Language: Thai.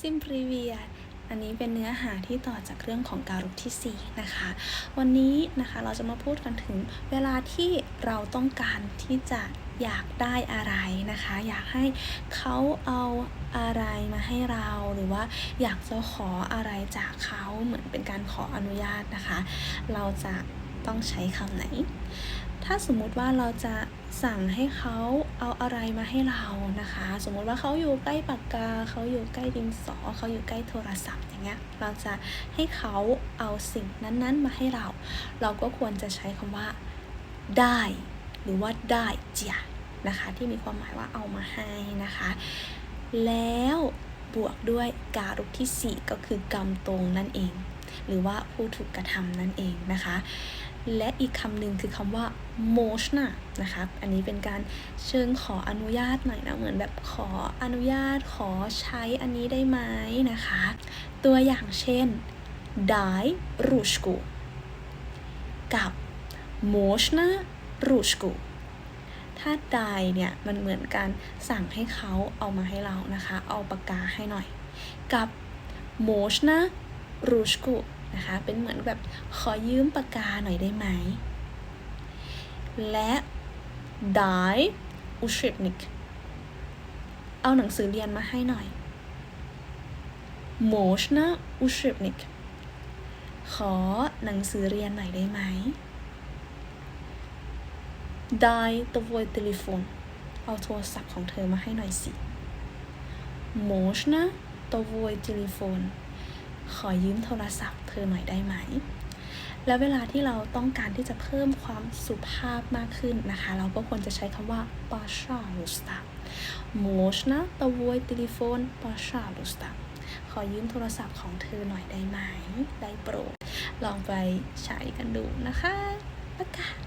ซิมพรีเวียอันนี้เป็นเนื้อหาที่ต่อจากเรื่องของการุกที่ 4 นะคะ วันนี้นะคะเราจะมาพูดกันถึงเวลาที่เราต้องการที่จะอยากได้อะไรนะคะ อยากให้เขาเอาอะไรมาให้เราหรือว่าอยากจะขออะไรจากเขาเหมือนเป็นการขออนุญาตนะคะ เราจะต้องใช้คำไหน ถ้าสมมุติว่าเราจะสั่งให้เขาเอาอะไรมาให้เรานะคะ สมมุติว่าเขาอยู่ใกล้ปากกา เขาอยู่ใกล้ดินสอ เขาอยู่ใกล้โทรศัพท์อย่างเงี้ย เราจะให้เขาเอาสิ่งนั้นๆ มาให้เรา เราก็ควรจะใช้คำว่า ได้ หรือว่าได้เจียนะคะ ที่มีความหมายว่าเอามาให้นะคะ แล้วบวกด้วยการุกที่ 4 ก็คือกรรมตรงนั่นเอง หรือว่าผู้ถูกกระทำนั่นเองนะคะ และอีกคำหนึ่งคือคำว่า moshna นะคะ อันนี้เป็นการเชิงขออนุญาตหน่อยนะ เหมือนแบบขออนุญาตขอใช้อันนี้ได้ไหมนะคะ ตัวอย่างเช่นได้รูชกูกับ moshna รูชกูถ้าได้เนี่ยมันเหมือนการสั่งให้เขาเอามาให้เรานะคะ เอาปากกาให้หน่อย กับ moshna รูชกู นะคะ เป็นเหมือนแบบขอยืมปากกาหน่อยได้ไหม และได้อุชริปนิกเอาหนังสือเรียนมาให้หน่อย Можна учебник ขอหนังสือเรียนหน่อยได้ไหม Дай твой телефон เอาโทรศัพท์ของเธอมาให้หน่อยสิ Можна твой телефон ขอยืมโทรศัพท์เธ อหน่อยได้ไหม แล้วเวลาที่เราต้องการที่จะเพิ่มความสุภาพมากขึ้นนะคะ เราก็ควรจะใช้คำว่า пожалуйста можно твой телефон пожалуйста ขอยืมโทรศัพท์ของเธอหน่อยได้ไหม ได้โปรด ลองไปใช้กันดูนะคะแล้วกัน